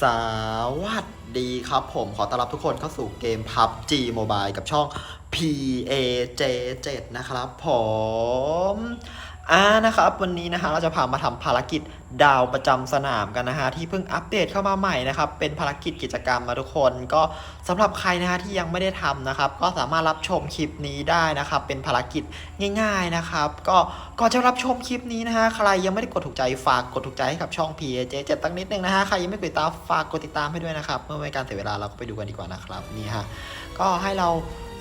สวัสดีครับผมขอต้อนรับทุกคนเข้าสู่เกม PUBG Mobile กับช่อง PAJ7 นะครับผม อ่านะครับวันนี้นะฮะเราจะพามาทำภารกิจดาวประจำสนามกันนะฮะที่เพิ่งอัปเดตเข้ามาใหม่นะครับเป็นภารกิจกิจกรรมมาทุกคน ก็สำหรับใครนะฮะที่ยังไม่ได้ทำนะครับก็สามารถรับชมคลิปนี้ได้นะครับเป็นภารกิจง่าย ๆนะครับ ก็ก่อนจะรับชมคลิปนี้นะฮะใครยังไม่ได้กดถูกใจฝากกดถูกใจให้กับช่อง PAJ7 ตั้งนิดนึงนะฮะใครยังไม่กดติดตามฝากกดติดตามให้ด้วยนะครับเมื่อไม่การเสียเวลาเราก็ไปดูกันดีกว่านะครับนี่ฮะก็ให้เรา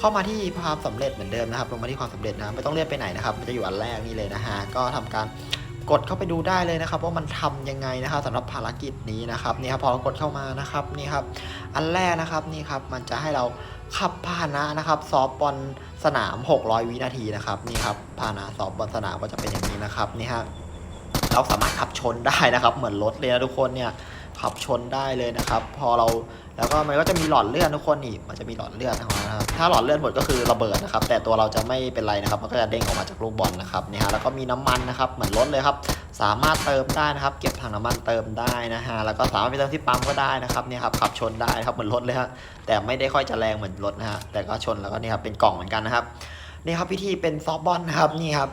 เข้ามาที่ความสำเร็จเหมือนเดิมนะครับ ลงมาที่ความสำเร็จนะไม่ต้องเลื่อนไปไหนนะครับ มันจะอยู่อันแรกนี่เลยนะฮะ ก็ทำการกดเข้าไปดูได้เลยนะครับว่ามันทำยังไงนะครับสำหรับภารกิจนี้นะครับนี่ครับพอเรากดเข้ามานะครับนี่ครับอันแรกนะครับนี่ครับมันจะให้เราขับพาหนะนะครับซอฟบอลสนาม 600 วินาทีนะครับนี่ครับพาหนะซอฟบอลสนามก็จะเป็นอย่างนี้นะครับนี่ฮะเราสามารถขับชนได้นะครับ เหมือนรถเลยนะทุกคนเนี่ย ขับชนได้เลยนะครับ พอเราแล้วก็มันก็จะมีหลอดเลือดทุกคนนี่มันจะมีหลอดเลือดนะครับถ้าหลอดเลือดหมดก็คือระเบิดนะครับ แต่ตัวเราจะไม่เป็นไรนะครับ มันก็จะเด้งออกมาจากลูกบอลนะครับนี่ฮะแล้วก็มีน้ำมันนะครับเหมือนรถเลยครับ สามารถเติมได้นะครับ เก็บถังน้ำมันเติมได้นะฮะแล้วก็สามารถไปเติมที่ปั๊มก็ได้นะครับเนี่ยครับขับชนได้ครับเหมือนรถเลยฮะแต่ไม่ได้ค่อยจะแรงเหมือนรถนะฮะแต่ก็ชนแล้วก็นี่ครับเป็นกล่องเหมือนกันนะครับนี่ครับวิธีเป็นซอฟบอลนะครับนี่ครับ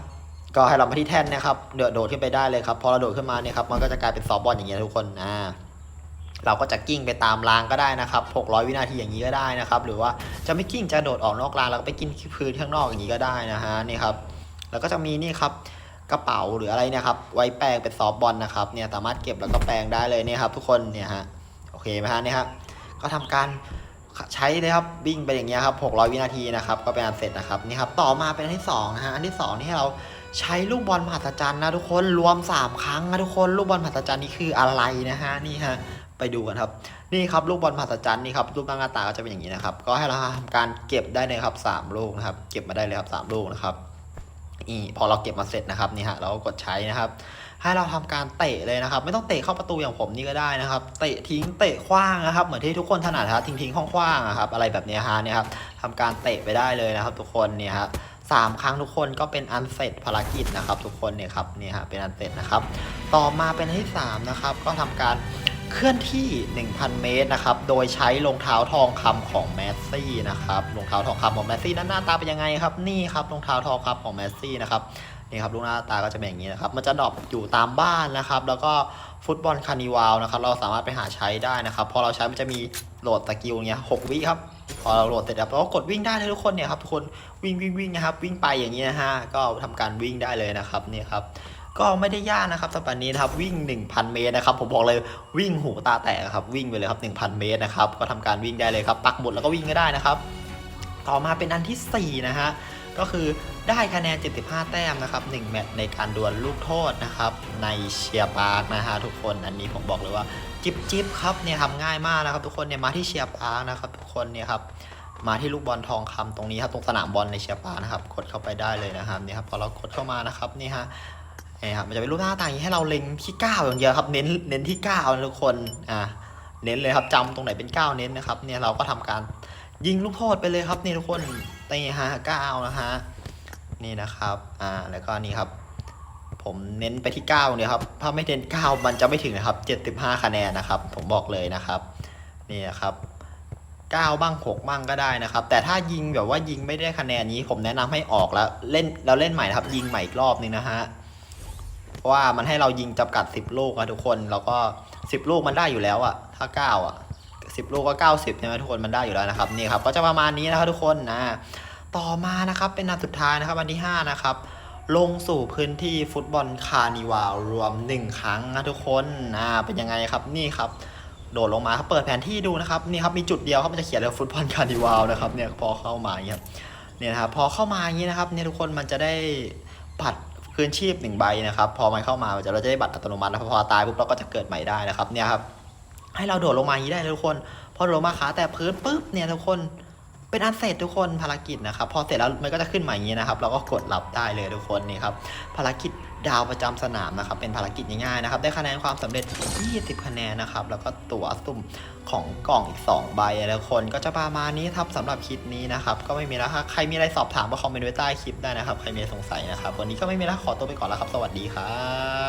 ก็ให้เรามาที่แท่นนะครับเดือดโดดขึ้นไปได้เลยครับพอเราโดดขึ้นมาเนี่ยครับมันก็จะกลายเป็นซอฟบอลอย่างเงี้ยทุกคนอ่า เราก็จะกิ้งไปตามรางก็ได้นะครับ 600 วินาทีอย่างนี้ก็ได้นะครับ หรือว่าจะไม่กิ้งจะโดดออกนอกรางแล้วก็ไปกินพื้นข้างนอกอย่างนี้ก็ได้นะฮะนี่ครับ แล้วก็จะมีนี่ครับกระเป๋าหรืออะไรเนี่ยครับ ไว้แปลงเป็นซอฟบอลนะครับเนี่ยสามารถเก็บแล้วก็แปลงได้เลยเนี่ยครับ ทุกคนเนี่ยฮะโอเคไหมฮะเนี่ยครับก็ทำการใช้เลยครับวิ่งไปอย่างเงี้ยครับ 600 วินาทีนะครับ ก็เป็นอันเสร็จนะครับนี่ครับต่อมาเป็นอันที่สองนะฮะอันที่สองนี่เราใช้ลูกบอลมหัศจรรย์นะทุกคนรวม 3 ครั้งนะทุกคนลูกบอลมหัศจรรย์นี่คืออะไรนะฮะนี่ฮะ ไปดูกันครับ นี่ครับลูกบอลมหัศจรรย์นี่ครับรูปร่างหน้าตาก็จะเป็นอย่างนี้นะครับ ก็ให้เราทำการเก็บได้เลยครับสามลูกนะครับ เก็บมาได้เลยครับสามลูกนะครับนี่พอเราเก็บมาเสร็จนะครับนี่ฮะเราก็กดใช้นะครับให้เราทำการเตะเลยนะครับ ไม่ต้องเตะเข้าประตูอย่างผมนี่ก็ได้นะครับ เตะทิ้งเตะขว้างนะครับ เหมือนที่ทุกคนถนัดครับทิ้งทิ้งๆขว้างๆนะครับ อะไรแบบนี้ฮะเนี่ยครับทำการเตะไปได้เลยนะครับ ทุกคนเนี่ยฮะสามครั้งทุกคนก็เป็นอันเสร็จภารกิจนะครับ ทุกคนเนี่ยครับเนี่ยฮะเป็นอันเสร็จนะครับ ต่อมาเป็นที่สามนะครับก็ทำการ เคลื่อนที่ 1,000 เมตรนะครับ โดยใช้รองเท้าทองคำของแมสซี่นะครับ รองเท้าทองคำของแมสซี่นั้นหน้าตาเป็นยังไงครับ นี่ครับรองเท้าทองคำของแมสซี่นะครับ นี่ครับลูกหน้าตาก็จะเป็นอย่างนี้นะครับ มันจะดรอปอยู่ตามบ้านนะครับ แล้วก็ฟุตบอลคานิวาลนะครับ เราสามารถไปหาใช้ได้นะครับ พอเราใช้มันจะมีโหลดสกิลเนี้ยหกวิครับ พอเราโหลดเสร็จแล้วเราก็กดวิ่งได้เลยทุกคนเนี่ยครับทุกคนวิ่งวิ่งวิ่งนะครับ วิ่งไปอย่างนี้นะฮะ ก็ทำการวิ่งได้เลยนะครับเนี่ยครับ ก็ไม่ได้ยากนะครับสำหรับอันนี้นะครับวิ่ง 1,000 เมตรนะครับผมบอกเลยวิ่งหูตาแตกครับวิ่งไปเลยครับ 1,000 เมตรนะครับก็ทำการวิ่งได้เลยครับปักหมุดแล้วก็วิ่งก็ได้นะครับ ต่อมาเป็นอันทีสี่ 4 นะฮะก็คือได้คะแนน 75 แต้มนะครับ1แมตช์ในการดวลลูกโทษนะครับในเชียร์ปาร์กนะฮะทุกคนอันนี้ผมบอกเลยว่าจิบจิบครับเนี่ยทำง่ายมากนะครับ ทุกคนเนี่ยมาที่เชียร์ปาร์กนะครับทุกคนเนี่ยครับมาที่ลูกบอลทองคำตรงนี้ครับตรงสนามบอลในเชียร์ปาร์กนะครับกดเข้าไปได้เลยนะครับเนี่ยครับพอเรากดเข้ามานะครับนี่ฮะ นี่ครับมันจะเป็นรูปหน้าต่างอย่างนี้ให้เราเล็งที่9อย่างเดียวครับ เน้นเน้นที่9ทุกคนอ่าเน้นเลยครับจำตรงไหนเป็น9เน้นนะครับเนี่ยเราก็ทำการยิงลูกโทษไปเลยครับนี่ทุกคนนี่ฮะเก้านะฮะนี่นะครับอ่าแล้วก็นี่ครับ ผมเน้นไปที่เก้าเนี่ยครับถ้าไม่เน้นเก้ามันจะไม่ถึงนะครับเจ็ดสิบห้าคะแนนนะครับ ผมบอกเลยนะครับนี่นะครับเก้าบ้างหกบ้างก็ได้นะครับ แต่ถ้ายิงแบบว่ายิงไม่ได้คะแนนนี้ ผมแนะนำให้ออกแล้วเล่นแล้วเล่นใหม่นะครับ ยิงใหม่อีกรอบนึงนะฮะ เพราะว่ามันให้เรายิงจำกัดสิบลูกนะทุกคน แล้วก็สิบลูกมันได้อยู่แล้วอะถ้าเก้าอะสิบลูกก็เก้าสิบใช่ไหมทุกคนมันได้อยู่แล้วนะครับนี่ครับก็จะประมาณนี้นะครับทุกคนนะต่อมานะครับเป็นอันสุดท้ายนะครับอันที่ห้านะครับ ลงสู่พื้นที่ฟุตบอลคาร์นิวาลรวม 1 ครั้งนะทุกคนอ่าเป็นยังไงครับนี่ครับโดดลงมาครับเปิดแผนที่ดูนะครับนี่ครับมีจุดเดียวครับมันจะเขียนเลยฟุตบอลคาร์นิวาลนะครับเนี่ยพอเข้ามาอย่างเงี้ยเนี่ยนะครับพอเข้ามาอย่างนี้นะครับเนี่ยทุกคนมันจะได้บัตร คืนชีพหนึ่งใบนะครับ พอมันเข้ามามันจะเราจะได้บัตรอัตโนมัติแล้วพอตายปุ๊บเราก็จะเกิดใหม่ได้นะครับเนี่ยครับให้เราโดดลงมาอย่างนี้ได้ทุกคนพอโดดลงมาขาแต่พื้นปุ๊บเนี่ยทุกคน เป็นอันเสร็จทุกคนภารกิจนะครับพอเสร็จแล้วมันก็จะขึ้นมาอย่างนี้นะครับ เราก็กดรับได้เลยทุกคนนี่ครับภารกิจดาวประจำสนามนะครับ เป็นภารกิจง่ายๆนะครับ ได้คะแนนความสำเร็จ 20 คะแนนนะครับ แล้วก็ตั๋วสุ่มของกล่องอีก 2 ใบแล้วคนก็จะประมาณนี้ครับสำหรับคลิปนี้นะครับ ก็ไม่มีแล้วครับใครมีอะไรสอบถามก็คอมเมนต์ไว้ใต้คลิปได้นะครับ ใครมีสงสัยนะครับ วันนี้ก็ไม่มีแล้วขอตัวไปก่อนแล้วครับ สวัสดีครับ